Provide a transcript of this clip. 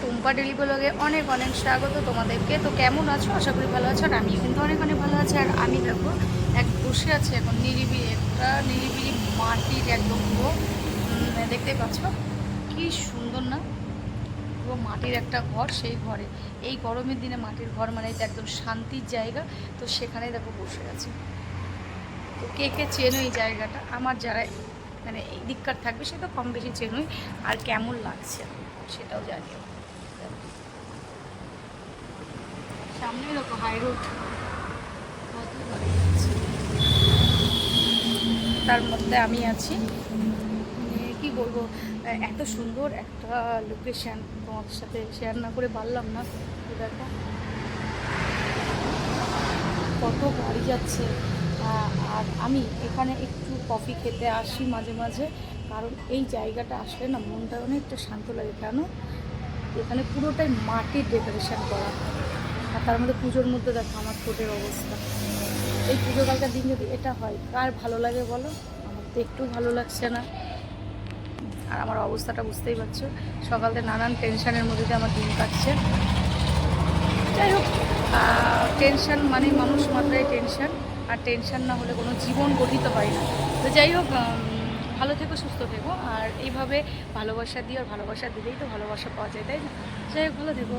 Tumpa daily ব্লগে অনেক অনেক স্বাগত তোমাদেরকে। তো কেমন আছো? আশা করি ভালো আছো আর আমিও কিন্তু অনেক অনেক ভালো আছি। আর আমি দেখো এক বসে আছি এখন নিরিবিলি একটা নিরিবিলি মাটির একদম পুরো উম, দেখতেই পাচ্ছ? কি সুন্দর না? পুরো মাটির একটা ঘর সেই ঘরে। এই গরমের দিনে মাটির ঘর মানে এটা একদম শান্তির জায়গা। তো সেখানেই দেখো বসে আছি। তো কে কে চেনো এই জায়গাটা? আমার যারা মানে এই দিককার থাকবে সে তো কম বেশি চেনই। আর কেমন লাগছে? সেটাও হাই রোড তার মধ্যে আমি আছি। কি বলব? এত সুন্দর একটা লোকেশান তোমাদের সাথে শেয়ার না করে পারলাম না। দেখো। কত গাড়ি যাচ্ছে। আর আমি এখানে একটু কফি খেতে আসি মাঝে মাঝে। কারণ এই জায়গাটা আসলে না মনটা অনেকটা শান্ত লাগে। কেন? এখানে পুরোটাই মাটির ডেকোরেশন করা। আর তার মধ্যে পুজোর মধ্যে দেখো আমার ঠোঁটের অবস্থা। এই পুজো কালকার দিন যদি এটা হয়, কার ভালো লাগে বলো? আমার তো একটু ভালো লাগছে না। আর আমার অবস্থাটা বুঝতেই পারছ। সকাল থেকে নানান টেনশনের মধ্যে দিয়ে আমার দিন কাটছে। যাই হোক টেনশন মানে মানুষ মাত্রায় টেনশন, আর টেনশন না হলে কোনো জীবন গঠিত হয় না। তো যাই হোক ভালো থেকো, সুস্থ থেকো। আর এইভাবে ভালোবাসা দিও আর ভালোবাসা দিলেই তো ভালোবাসা পাওয়া যায়, তাই না? যাই হোক, ভালো থেকো।